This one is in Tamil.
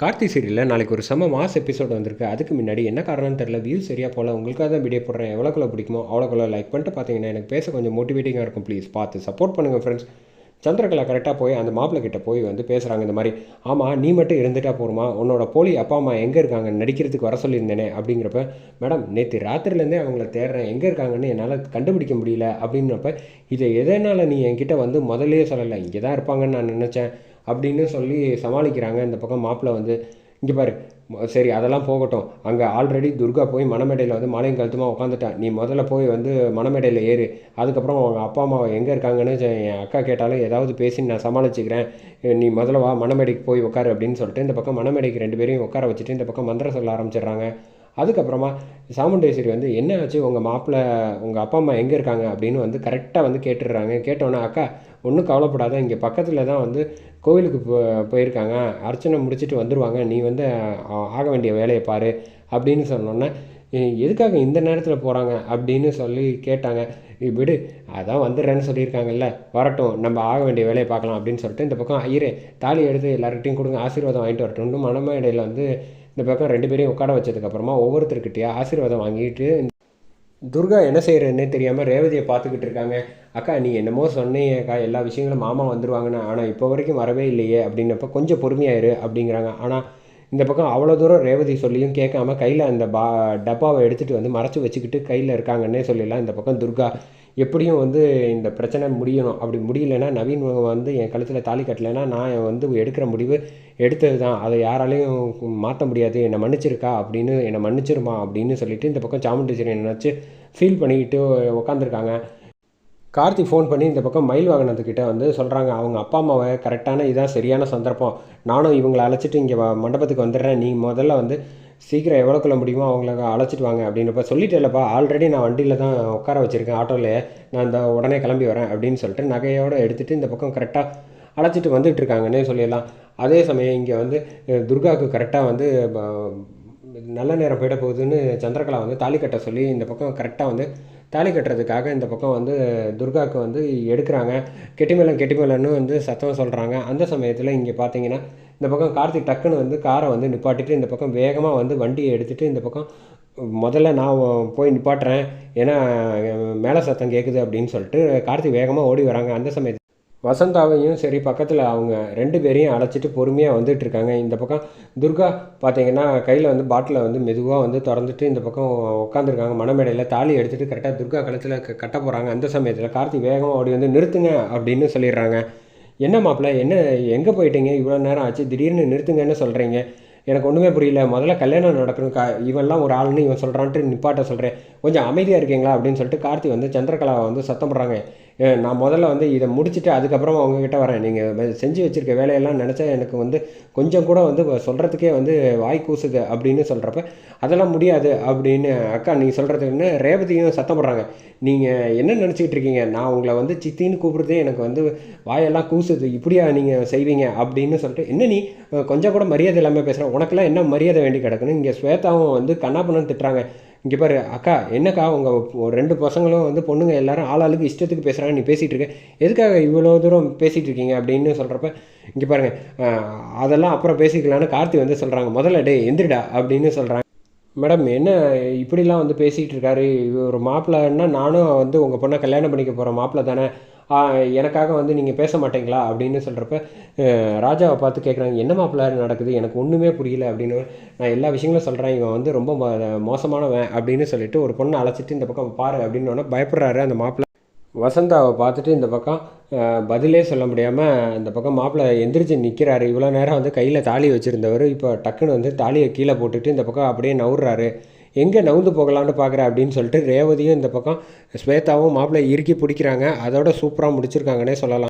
கார்த்தி சீரியலில் நாளைக்கு ஒரு செம்ம மாஸ் எபிசோட் வந்திருக்கு. அதுக்கு முன்னாடி என்ன காரணம்னு தெரியல. வியூ சரியாக போல உங்களுக்காக தான் வீடியோ போடுறேன். எவ்வளோக்குள்ள பிடிக்குமோ அவ்வளோக்குள்ள லைக் பண்ணிட்டு பார்த்தீங்கன்னா எனக்கு பேச கொஞ்சம் மோட்டிவேட்டிங்காக இருக்கும். ப்ளீஸ் பார்த்து சப்போர்ட் பண்ணுங்கள் ஃப்ரெண்ட்ஸ் சந்திரகலா கரெக்டாக போய் அந்த மாப்பிள்ளை கிட்ட போய் வந்து பேசுகிறாங்க இந்த மாதிரி ஆமாம் நீ மட்டும் இருந்துட்டா போருமா உன்னோட போலி அப்பா அம்மா எங்கே இருக்காங்க? நடிக்கிறதுக்கு வர சொல்லியிருந்தேனே அப்படிங்கிறப்ப மேடம் நேற்று ராத்திரிலேருந்தே அவங்கள தேடுறேன். எங்கே இருக்காங்கன்னு என்னால் கண்டுபிடிக்க முடியல. அப்படின்றப்ப இதை எதனால் நீ என்கிட்ட வந்து முதலே சொல்லலை? இங்கே தான் இருப்பாங்கன்னு நான் நினச்சேன். அப்படின்னு சொல்லி சமாளிக்கிறாங்க. இந்த பக்கம் மாப்பிள்ளை வந்து இங்கே பாரு சரி அதெல்லாம் போகட்டும். அங்கே ஆல்ரெடி துர்கா போய் மணமேடையில் வந்து மலையும் கழுத்துமா உட்காந்துட்டா நீ முதல்ல போய் வந்து மணமேடையில் ஏறு. அதுக்கப்புறம் அவங்க அப்பா அம்மா எங்கே இருக்காங்கன்னு என் அக்கா கேட்டாலும் ஏதாவது பேசி நான் சமாளிச்சுக்கிறேன். நீ முதல்ல வா மணமேடைக்கு போய் உட்காரு அப்படின்னு சொல்லிட்டு இந்த பக்கம் மணமேடைக்கு ரெண்டு பேரையும் உட்கார வச்சுட்டு இந்த பக்கம் மந்திரம் சொல்ல ஆரம்பிச்சிடுறாங்க. அதுக்கப்புறமா சாமுண்டேஸ்வரி வந்து என்ன ஆச்சு? உங்கள் மாப்பிள்ளை உங்கள் அப்பா அம்மா எங்கே இருக்காங்க? அப்படின்னு வந்து கரெக்டாக வந்து கேட்டுடுறாங்க. கேட்டோன்னே அக்கா ஒன்றும் கவலைப்படாத. இங்கே பக்கத்தில் தான் வந்து கோவிலுக்கு போ போயிருக்காங்க. அர்ச்சனை முடிச்சுட்டு வந்துடுவாங்க நீ வந்து ஆக வேண்டிய வேலையை பாரு. அப்படின்னு சொன்னோன்னே எதுக்காக இந்த நேரத்தில் போகிறாங்க அப்படின்னு சொல்லி கேட்டாங்க. விடு அதான் வந்துடுறேன்னு சொல்லியிருக்காங்கல்ல. வரட்டும். நம்ம ஆக வேண்டிய வேலையை பார்க்கலாம். அப்படின்னு சொல்லிட்டு இந்த பக்கம் ஐயரே தாலி எடுத்து எல்லார்கிட்டையும் கொடுங்க. ஆசீர்வாதம் வாங்கிட்டு வரட்டும்னு மணமேடையில் வந்து இந்த பக்கம் ரெண்டு பேரையும் உட்கார வச்சதுக்கப்புறமா ஒவ்வொருத்தருக்கிட்டேயே ஆசீர்வாதம் வாங்கிட்டு துர்கா என்ன செய்கிறதுன்னே தெரியாமல் ரேவதியை பார்த்துக்கிட்டு இருக்காங்க. அக்கா நீ என்னமோ சொன்னீங்கக்கா எல்லா விஷயங்களும் மாமா வந்துருவாங்கன்னு. ஆனால் இப்போ வரைக்கும் வரவே இல்லையே. அப்படின்னப்ப கொஞ்சம் பொறுமையாயிரு அப்படிங்கிறாங்க. ஆனால் இந்த பக்கம் அவ்வளோ தூரம் ரேவதி சொல்லியும் கேட்காம கையில் அந்த பா டப்பாவை எடுத்துகிட்டு வந்து மறைச்சி வச்சுக்கிட்டு கையில் இருக்காங்கன்னே சொல்லிடலாம். இந்த பக்கம் துர்கா எப்படியும் வந்து இந்த பிரச்சனை முடியணும். அப்படி முடியலன்னா நவீன் வந்து என் கழுத்தில் தாலி கட்டலைன்னா நான் வந்து எடுக்கிற முடிவு எடுத்தது தான் அதை யாராலையும் மாற்ற முடியாது. என்னை மன்னிச்சிருக்கா அப்படின்னு என்னை மன்னிச்சிருமா அப்படின்னு சொல்லிட்டு இந்த பக்கம் சாமுண்டீஸ்வரி நினச்சி ஃபீல் பண்ணிக்கிட்டு உக்காந்துருக்காங்க. கார்த்தி ஃபோன் பண்ணி இந்த பக்கம் மயில் வாங்கினதுக்கிட்ட வந்து சொல்கிறாங்க அவங்க அப்பா அம்மாவை கரெக்டான இதான் சரியான சந்தர்ப்பம். நானும் இவங்களை அழைச்சிட்டு இங்கே மண்டபத்துக்கு வந்துடுறேன். நீ முதல்ல வந்து சீக்கிரம் எவ்வளோக்குள்ள முடியுமோ அவங்கள அழைச்சிட்டு வாங்க. அப்படின்றப்ப சொல்லிட்டேலப்பா ஆல்ரெடி நான் வண்டியில் தான் உட்கார வச்சுருக்கேன். ஆட்டோவில் நான் இந்த உடனே கிளம்பி வரேன். அப்படின்னு சொல்லிட்டு நகையோடு எடுத்துகிட்டு இந்த பக்கம் கரெக்டாக அழைச்சிட்டு வந்துட்டுருக்காங்கன்னே சொல்லிடலாம். அதே சமயம் இங்கே வந்து துர்காவுக்கு கரெக்டாக வந்து ப- நல்ல நேரம் போயிட போகுதுன்னு சந்திரகலா வந்து தாலி கட்ட சொல்லி இந்த பக்கம் கரெக்டாக வந்து தாலி கட்டுறதுக்காக இந்த பக்கம் வந்து துர்காவுக்கு வந்து எடுக்கிறாங்க. கெட்டிமேளம் கெட்டிமேளம்னு வந்து சத்தம் சொல்கிறாங்க அந்த சமயத்தில் இங்கே பார்த்தீங்கன்னா இந்த பக்கம் கார்த்திக் டக்குன்னு வந்து காரை வந்து நிப்பாட்டிட்டு இந்த பக்கம் வேகமாக வந்து வண்டியை எடுத்துகிட்டு இந்த பக்கம் முதல்ல நான் போய் நிப்பாட்டுறேன். ஏன்னா மேலே சத்தம் கேட்குது அப்படின்னு சொல்லிட்டு கார்த்திக் வேகமாக ஓடி வராங்க. அந்த சமயத்தில் வசந்தாவையும் சரி பக்கத்தில் அவங்க ரெண்டு பேரையும் அழைச்சிட்டு பொறுமையாக வந்துட்டு இருக்காங்க. இந்த பக்கம் துர்கா பார்த்தீங்கன்னா கையில் வந்து பாட்டிலை வந்து மெதுவாக வந்து திறந்துட்டு இந்த பக்கம் உட்காந்துருக்காங்க மணமேடையில் தாலி எடுத்துகிட்டு கரெக்டாக துர்கா கழுத்தில் க- கட்ட போகிறாங்க அந்த சமயத்தில் கார்த்தி வேகமாக ஓடி வந்து நிறுத்துங்க அப்படின்னு சொல்லிடுறாங்க. என்ன மாப்பிள்ள என்ன எங்கே போயிட்டீங்க? இவ்வளோ நேரம் ஆச்சு திடீர்னு நிறுத்துங்கன்னு சொல்கிறீங்க எனக்கு ஒன்றுமே புரியல. முதல்ல கல்யாணம் நடக்கணும். கா இவன்லாம் ஒரு ஆளுன்னு இவன் சொல்கிறான்ட்டு நிப்பாட்ட சொல்கிறேன் கொஞ்சம் அமைதியாக இருக்கீங்களா அப்படின்னு சொல்லிட்டு கார்த்தி வந்து சந்திரகலாவை வந்து சத்தம் போடுறாங்க. நான் முதல்ல வந்து இதை முடிச்சுட்டு அதுக்கப்புறம் உங்ககிட்ட வரேன். நீங்கள் செஞ்சு வச்சுருக்க வேலையெல்லாம் நினச்சா எனக்கு வந்து கொஞ்சம் கூட வந்து சொல்கிறதுக்கே வந்து வாய் கூசுது அப்படின்னு சொல்கிறப்ப அதெல்லாம் முடியாது அப்படின்னு அக்கா நீங்கள் சொல்கிறதுக்குன்னு ரேவதியும் சத்தம் போடுறாங்க நீங்கள் என்ன நினச்சிக்கிட்டு இருக்கீங்க? நான் உங்களை வந்து சித்தின்னு கூப்பிடுறதே எனக்கு வந்து வாயெல்லாம் கூசுது. இப்படியா நீங்கள் செய்வீங்க? அப்படின்னு சொல்லிட்டு என்ன நீ கொஞ்சம் கூட மரியாதை இல்லாமல் பேசுகிறேன் உனக்கெல்லாம் என்ன மரியாதை வேண்டி கிடக்குன்னு? இங்கே ஸ்வேதாவும் வந்து கண்ணாப்பண்ணு திட்டுறாங்க. இங்கே பாரு அக்கா என்னக்கா உங்கள் ரெண்டு பசங்களும் வந்து பொண்ணுங்க எல்லாரும் ஆளாளுக்கு இஷ்டத்துக்கு பேசுகிறாங்க நீ பேசிகிட்டு இருக்க. எதுக்காக இவ்வளோ தூரம் பேசிகிட்டு இருக்கீங்க அப்படின்னு சொல்கிறப்ப இங்கே பாருங்க அதெல்லாம் அப்புறம் பேசிக்கலான்னு கார்த்தி வந்து சொல்கிறாங்க முதல்ல டே எந்திரிடா அப்படின்னு சொல்கிறாங்க மேடம் என்ன இப்படிலாம் வந்து பேசிகிட்டு இருக்காரு? இவர் ஒரு மாப்பிள்ளைன்னா நானும் வந்து உங்கள் பொண்ணை கல்யாணம் பண்ணிக்க போகிற மாப்பிள்ளை தானே. எனக்காக வந்து நீங்கள் பேச மாட்டீங்களா? அப்படின்னு சொல்கிறப்ப ராஜாவை பார்த்து கேட்குறாங்க என்ன மாப்பிள்ளை நடக்குது? எனக்கு ஒன்றுமே புரியல. அப்படின்னு நான் எல்லா விஷயங்களும் சொல்கிறேன் இவன் வந்து ரொம்ப மோ- மோசமானவன் அப்படின்னு சொல்லிட்டு ஒரு பொண்ணை அழைச்சிட்டு இந்த பக்கம் பாரு. அப்படின்னு உடனே பயப்படுறாரு அந்த மாப்பிள்ளை. வசந்தாவை பார்த்துட்டு இந்த பக்கம் பதிலே சொல்ல முடியாமல் இந்த பக்கம் மாப்பிள்ளை எந்திரிச்சு நிற்கிறாரு இவ்வளோ நேரம் வந்து கையில் தாலி வச்சுருந்தவர். இப்போ டக்குன்னு வந்து தாலியை கீழே போட்டுட்டு இந்த பக்கம் அப்படியே நவுறாரு. எங்கே நவுந்து போகலான்னு பார்க்குற அப்படின்னு சொல்லிட்டு ரேவதியும் இந்த பக்கம் ஸ்வேதாவும் மாப்பிள்ளை இறுக்கி பிடிக்கிறாங்க. அதோட சூப்பராக முடிச்சிருக்காங்கன்னே சொல்லலாம்.